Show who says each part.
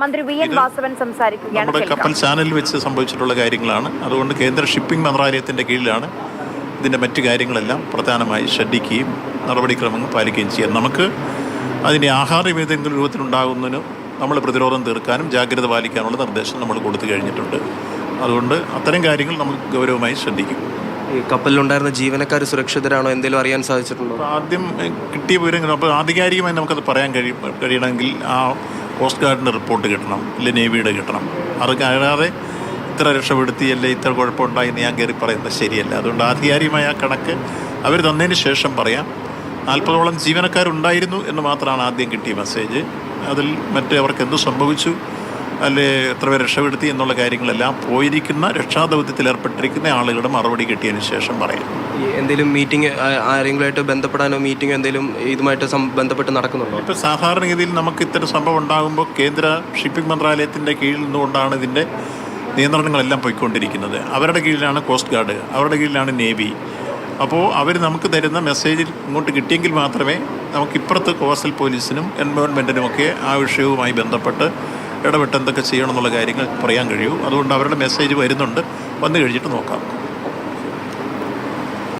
Speaker 1: മന്ത്രി V N Vasavan സംസാരിക്കുകയാണ്
Speaker 2: നമ്മുടെ കപ്പൽ ചാനലിൽ വെച്ച് സംഭവിച്ചിട്ടുള്ള കാര്യങ്ങളാണ്. അതുകൊണ്ട് കേന്ദ്ര ഷിപ്പിംഗ് മന്ത്രാലയത്തിന്റെ കീഴിലാണ് ഇതിന്റെ മറ്റു കാര്യങ്ങളെല്ലാം പ്രധാനമായി ശ്രദ്ധിക്കുകയും നടപടിക്രമങ്ങൾ പാലിക്കുകയും ചെയ്യാം നമുക്ക് അതിന്റെ ആഹാരം ഏതെങ്കിലും രൂപത്തിലുണ്ടാകുന്നതിന് നമ്മൾ പ്രതിരോധം തീർക്കാനും ജാഗ്രത പാലിക്കാനുള്ള നിർദ്ദേശം നമ്മൾ കൊടുത്തു കഴിഞ്ഞിട്ടുണ്ട്. അതുകൊണ്ട് അത്തരം കാര്യങ്ങൾ നമ്മൾ ഗൗരവമായി ശ്രദ്ധിക്കും.
Speaker 3: ഈ കപ്പലിലുണ്ടായിരുന്ന ജീവനക്കാർ സുരക്ഷിതരാണോ എന്തെങ്കിലും അറിയാൻ സാധിച്ചിട്ടുണ്ടോ?
Speaker 2: ആദ്യം കിട്ടിയ വിവരങ്ങൾ അപ്പോൾ ആധികാരികമായി നമുക്കത് പറയാൻ കഴിയും കഴിയണമെങ്കിൽ ആ കോസ്റ്റ് ഗാർഡിന്റെ റിപ്പോർട്ട് കിട്ടണം ഇല്ല നേവിയുടെ കിട്ടണം. അത് കഴിയാതെ ഇത്ര രക്ഷപ്പെടുത്തി അല്ലെ ഇത്ര കുഴപ്പമുണ്ടായി എന്ന് ഞാൻ കയറി പറയുന്നത് ശരിയല്ല. അതുകൊണ്ട് ആധികാരികമായ ആ കണക്ക് അവർ തന്നതിന് ശേഷം പറയാം. നാൽപ്പതോളം ജീവനക്കാരുണ്ടായിരുന്നു എന്ന് മാത്രമാണ് ആദ്യം കിട്ടിയ മെസ്സേജ് അതിൽ മറ്റേ അവർക്ക് എന്ത് സംഭവിച്ചു? അല്ലെ എത്ര പേർ രക്ഷപ്പെടുത്തി എന്നുള്ള കാര്യങ്ങളെല്ലാം പോയിരിക്കുന്ന രക്ഷാദൗത്യത്തിൽ ഏർപ്പെട്ടിരിക്കുന്ന ആളുകളുടെ മറുപടി കിട്ടിയതിന് ശേഷം പറയാം
Speaker 3: എന്തെങ്കിലും മീറ്റിംഗ് ആരെങ്കിലുമായിട്ട് ബന്ധപ്പെടാനോ മീറ്റിംഗ് എന്തെങ്കിലും ഇതുമായിട്ട് ബന്ധപ്പെട്ട് നടക്കുന്നുണ്ടോ?
Speaker 2: ഇപ്പോൾ സാധാരണഗതിയിൽ നമുക്ക് ഇത്തരം സംഭവം ഉണ്ടാകുമ്പോൾ കേന്ദ്ര ഷിപ്പിംഗ് മന്ത്രാലയത്തിന്റെ കീഴിൽ നിന്നുകൊണ്ടാണ് ഇതിന്റെ നിയന്ത്രണങ്ങളെല്ലാം പോയിക്കൊണ്ടിരിക്കുന്നത്. അവരുടെ കീഴിലാണ് കോസ്റ്റ് ഗാർഡ് അവരുടെ കീഴിലാണ് നേവി അപ്പോൾ അവർ നമുക്ക് തരുന്ന മെസ്സേജിൽ ഇങ്ങോട്ട് കിട്ടിയെങ്കിൽ മാത്രമേ നമുക്ക് ഇപ്പുറത്ത് കോസ്റ്റൽ പോലീസിനും എൻവയോൺമെന്റിനുമൊക്കെ ആ വിഷയവുമായി ബന്ധപ്പെട്ട് ഇടപെട്ട് എന്തൊക്കെ ചെയ്യണം എന്നുള്ള കാര്യങ്ങൾ പറയാൻ കഴിയൂ. അതുകൊണ്ട് അവരുടെ മെസ്സേജ് വരുന്നുണ്ട്. വന്നു കഴിഞ്ഞിട്ട് നോക്കാം.